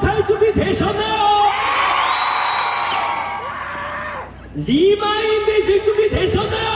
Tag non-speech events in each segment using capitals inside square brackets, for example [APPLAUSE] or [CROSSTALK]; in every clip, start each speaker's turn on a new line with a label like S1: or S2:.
S1: 탈 준비 되셨나요? 네! 리마인드 실 준비 되셨나요?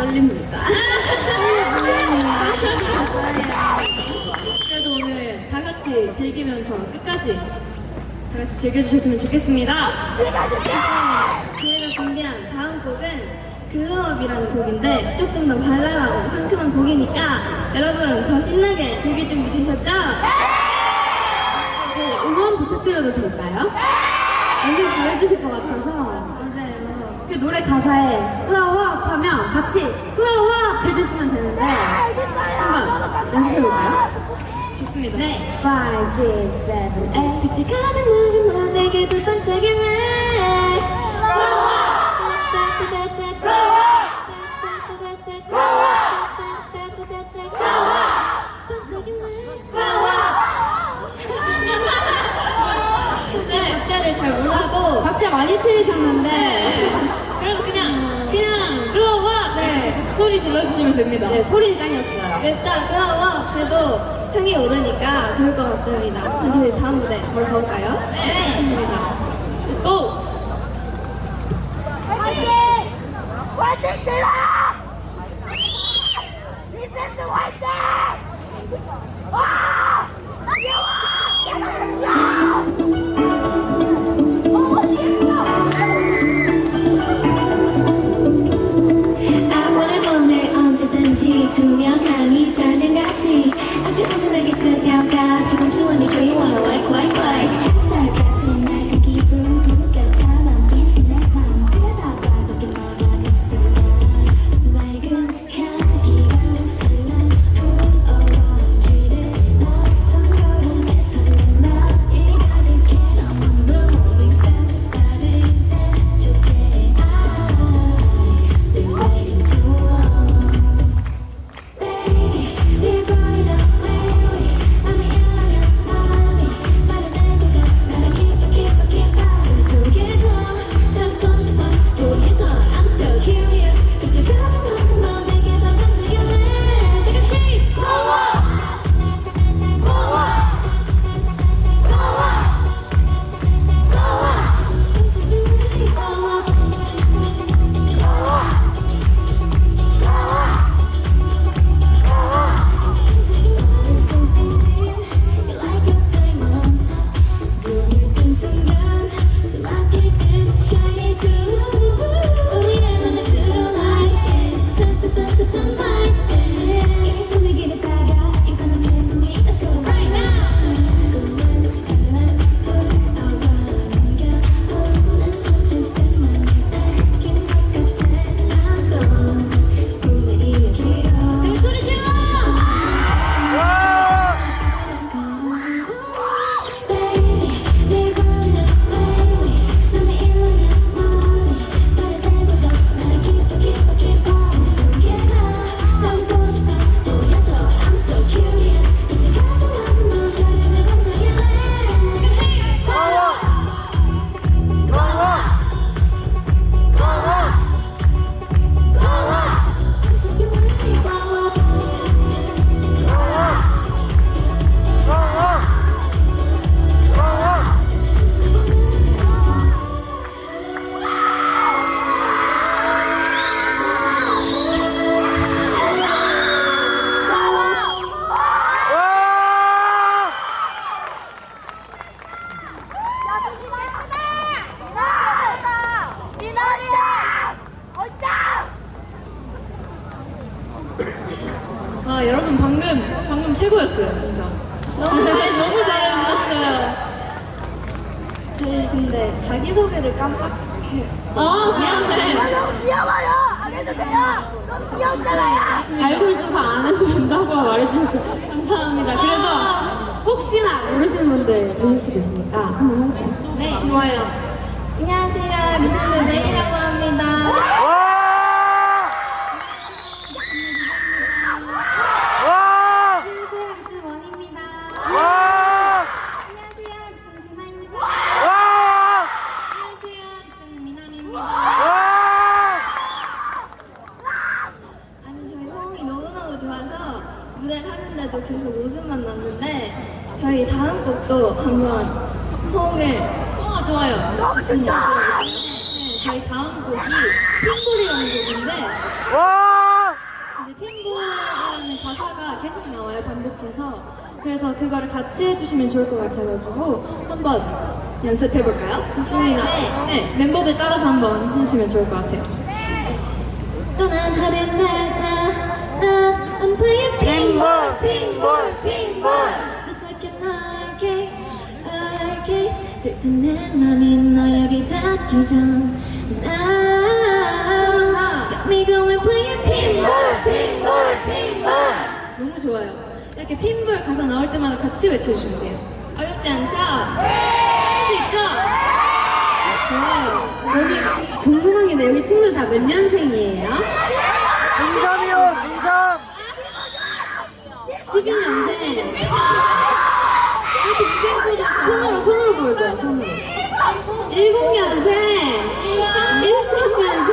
S2: 떨립니다. 그래도 오늘 다 같이 즐기면서 끝까지 다 같이 즐겨주셨으면 좋겠습니다. 저희가 준비한 다음 곡은 글로업이라는 곡인데 조금 더 발랄하고 상큼한 곡이니까 여러분 더 신나게 즐길 준비 되셨죠?
S3: 네. 네, 응원 부탁드려도 될까요? 완전 잘해주실 것 같아서 노래 가사에 플라워 하면 같이 플라워 해주시면 되는데 한번 연습해볼까요?
S2: 좋습니다.
S3: 5, 6, 7, 8
S2: 빛이 가득 나는 너에게도 반짝이네
S3: 많이 틀리셨는데.
S2: 소리 질러주시면 됩니다.
S3: 네, 소리 짱이었어요.
S2: 일단 글로와 그래도 흥이 오르니까 좋을 것 같습니다. 그럼 저희 다음 무대 바로 가볼까요? 네, 좋습니다. Let's go.
S1: 화이팅! 화이팅 들어!
S2: 좋아요. 안녕하세요 미스 네이라고 합니다.
S3: 안녕하세요, 미스 원입니다.
S2: 안녕하세요 미스 진아입니다. 안녕하세요 미스 미남입니다. 아니 저희 호응이 너무너무 좋아서 무대를 하는데도 계속 웃음만 났는데 저희 다음 곡도 한번 호응을 어 좋아요 너무 좋다 네, 저희 다음 곡이 핑볼이 라는 곡인데 이제 핑볼이라는 가사가 계속 나와요 반복해서 그래서 그거를 같이 해주시면 좋을 것 같아가지고 한번 연습해 볼까요? 좋습니다. 네. 멤버들 따라서 한번 해주시면 좋을 것 같아요. 또난 하는 나나 I'm playing pinball pinball pinball Just like 들뜬 내 맘이 너에게 닿기 전 Now Got me going playing pinball pinball pinball 너무 좋아요. 이렇게
S1: 핀볼 가사 나올 때마다 같이 외쳐주시면 돼요. 어렵지 않죠? 할 수 있죠? 좋아요.
S3: 여기 궁금한 게 있는데 여기 친구들 다몇 년생이에요?
S2: 중3이요 중3
S3: 12년생. 손으로 손으로 보여줘요 손으로. 10년생. 13년생.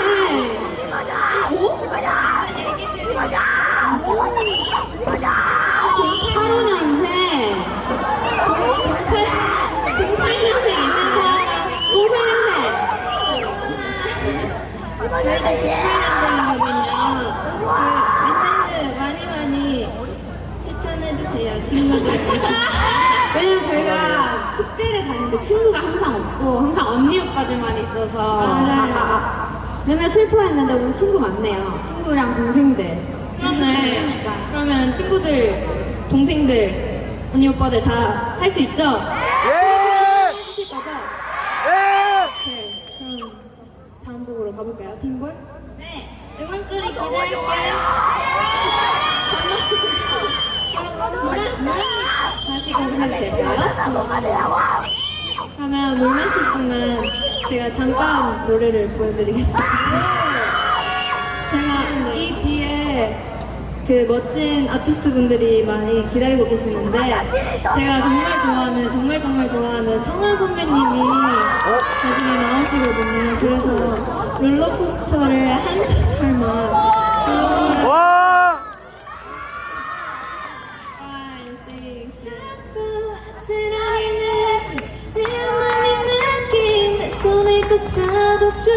S3: 하루 년생.
S1: 08년생 있는 사람. 08년생이거든요. 많이 많이 추천해주세요, 친구들.
S3: 왜냐면 저희가 축제를 가는데 친구가 항상 없고 항상 언니 오빠들만 있어서
S1: 맞아요.
S3: 맨날 슬퍼했는데 오늘 친구 많네요. 친구랑 동생들.
S1: 그렇네. 그러면 친구들, 동생들, 언니 오빠들 다 할 수 있죠?
S2: 예!
S1: 해주실 거죠?
S2: 예!
S1: 오케이. 그럼 다음 곡으로 가볼까요? pin볼? 네. 응원 소리 노래 [LAUGHS] 다시 공부해도 될까요? 그러면 물 마실 동안 제가 잠깐 노래를 보여드리겠습니다. 제가 이 뒤에 그 멋진 아티스트 분들이 많이 기다리고 계시는데 제가 정말 좋아하는 정말 정말 좋아하는 청아 선배님이 나중에 나오시거든요. 그래서 롤러코스터를 한 소절만.
S2: 와!
S1: Six, 자꾸 아찔하 내 손을 꼭 잡아줘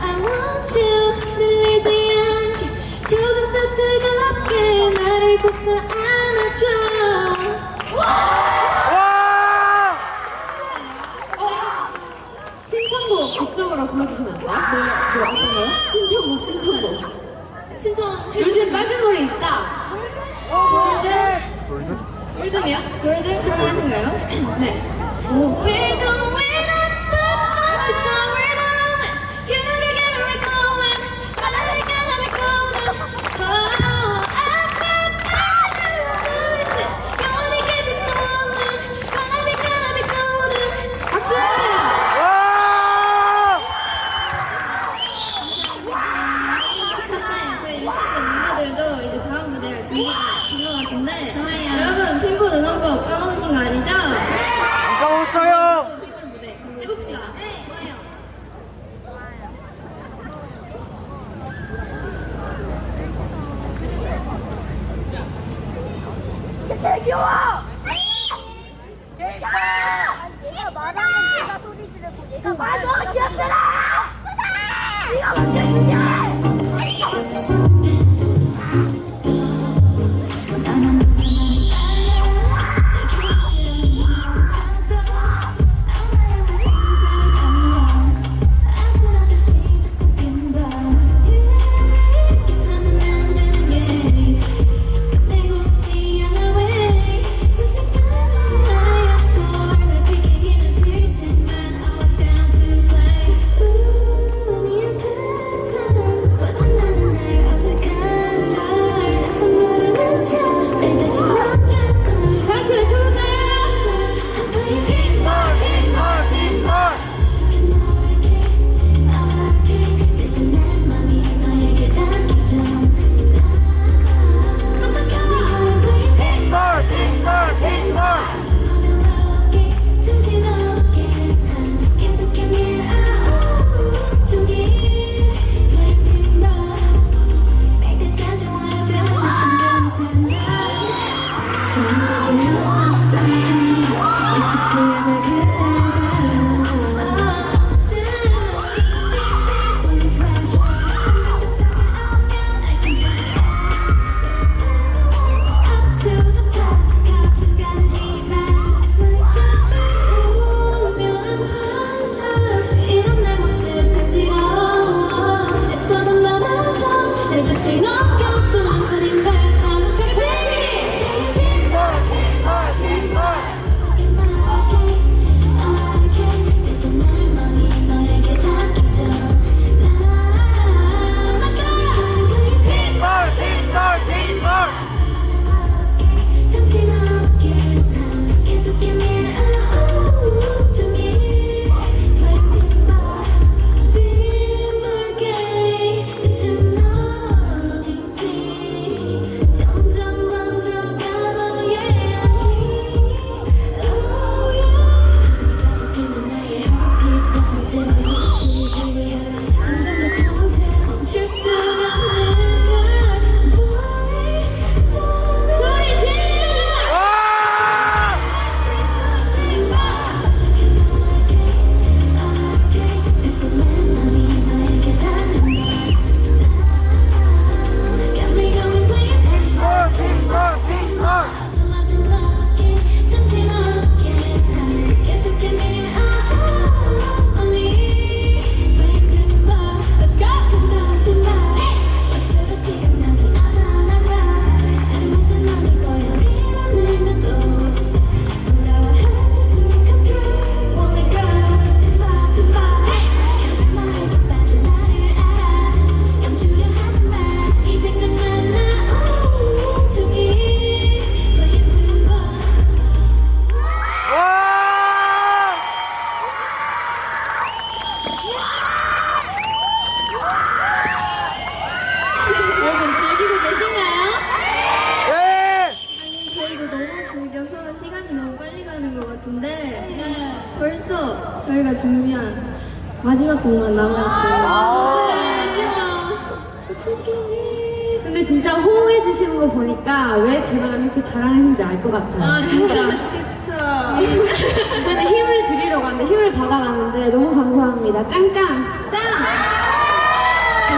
S1: I want you 늘리지 않게 조금 더 뜨겁게 나를 꼭더 안아줘
S2: 와!
S3: 신청곡 즉석으로 불러주시면 안 돼요? 네, 네, 어떤 거요? 신청곡, 신청곡.
S1: 신청
S3: 요즘 빠진 노래 있다.
S1: 골든 골든이요? 골든 가능하신가요? 네. 오.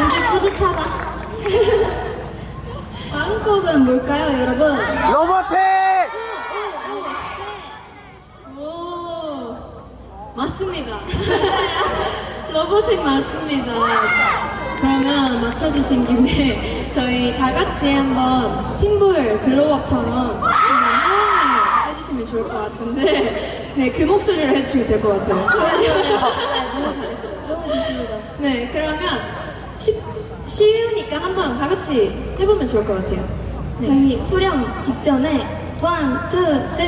S4: 뿌듯하다. [LAUGHS] 곡은 뭘까요, 여러분?
S5: 로보틱!
S4: 오, 맞습니다. [LAUGHS] 로보텍 맞습니다. 그러면 맞춰주신 김에 저희 다 같이 한번 핀볼 글로업처럼 한번 해주시면 좋을 것 같은데 네, 그 목소리로 해주시면 될 것 같아요. [LAUGHS] 너무 잘했어요. 너무 좋습니다. 네, 그러면 쉽, 쉬우니까 한번 다 같이 해보면 좋을 것 같아요. 저희 후렴 직전에 1, 2, 3, 4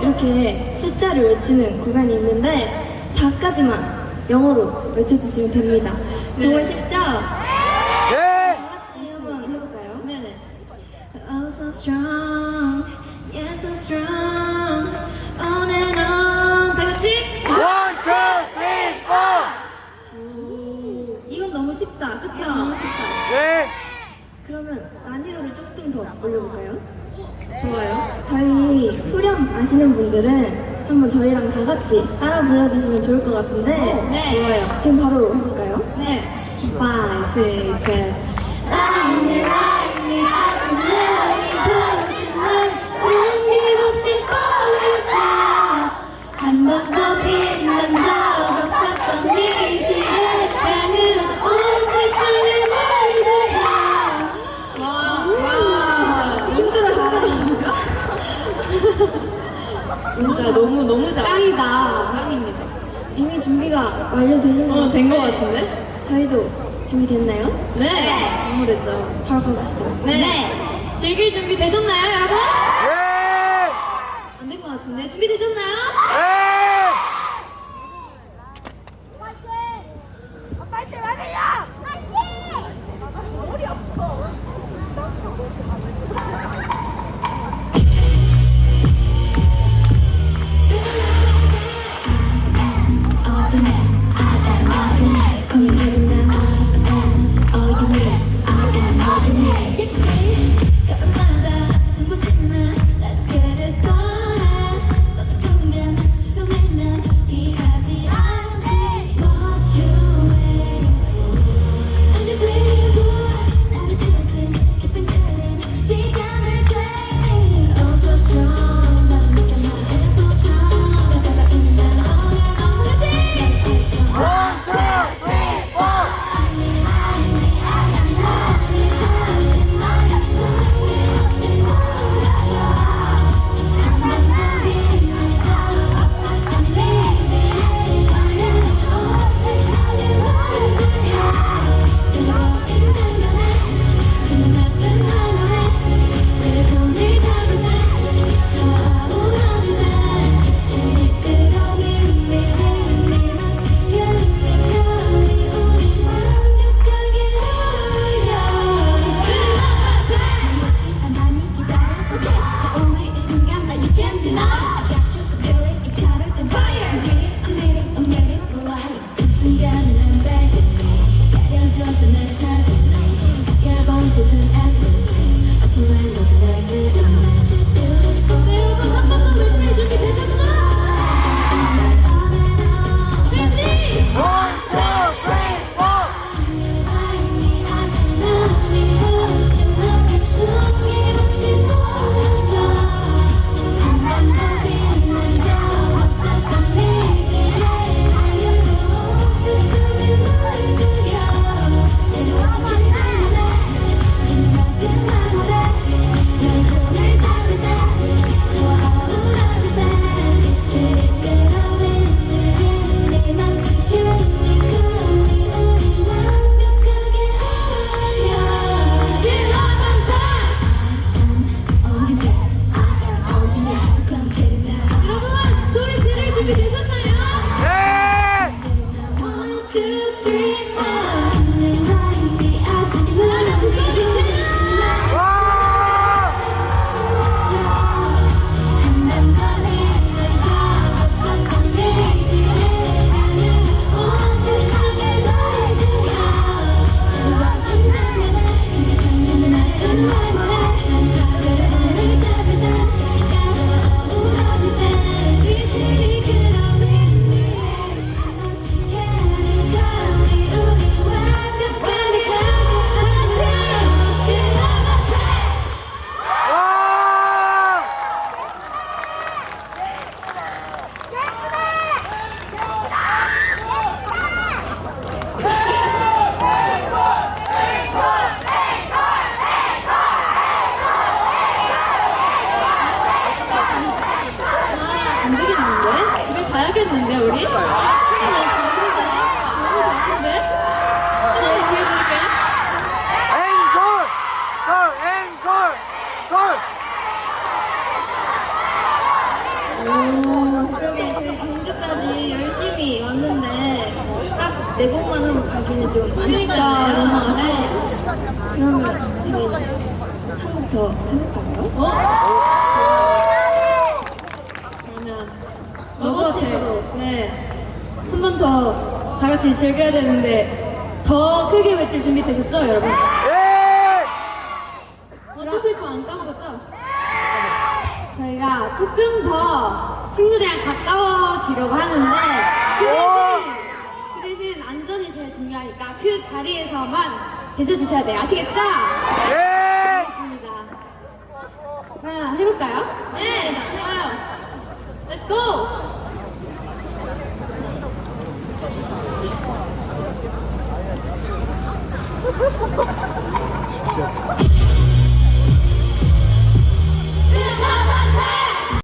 S4: 이렇게 숫자를 외치는 구간이 있는데 4까지만 영어로 외쳐주시면 됩니다. 정말 쉽죠? 올려볼까요? 좋아요. 저희 후렴 아시는 분들은 한번 저희랑 다 같이 따라 불러주시면 좋을 것 같은데.
S2: 네.
S4: 좋아요. 지금 바로 해볼까요?
S2: 네.
S4: 5, 6, 7. 너무 너무 잘.
S2: 짱이다.
S4: 짱입니다. 이미 준비가 완료되신 것
S2: 어,
S4: 같아요.
S2: 된것 같은데?
S4: 저희도 준비됐나요?
S2: 네.
S4: 아무래도 바로 가보시죠.
S2: 네. 즐길 준비 되셨나요, 여러분?
S5: 네!
S4: 안된 것 같은데 준비 되셨나요?
S2: 그러면 러버테로 네. 한 번 더 다 같이 즐겨야 되는데 더 크게 외칠 준비 되셨죠, 여러분?
S6: 예!
S2: 어쩌실 거안 까먹었죠?
S3: 저희가 조금 더 친구들이랑 가까워지려고 하는데 그 대신 그 대신 안전이 제일 중요하니까 그 자리에서만 계셔 주셔야 돼요. 아시겠죠?
S6: 예!
S3: 알겠습니다. 그럼 해볼까요?
S2: 고! 진짜.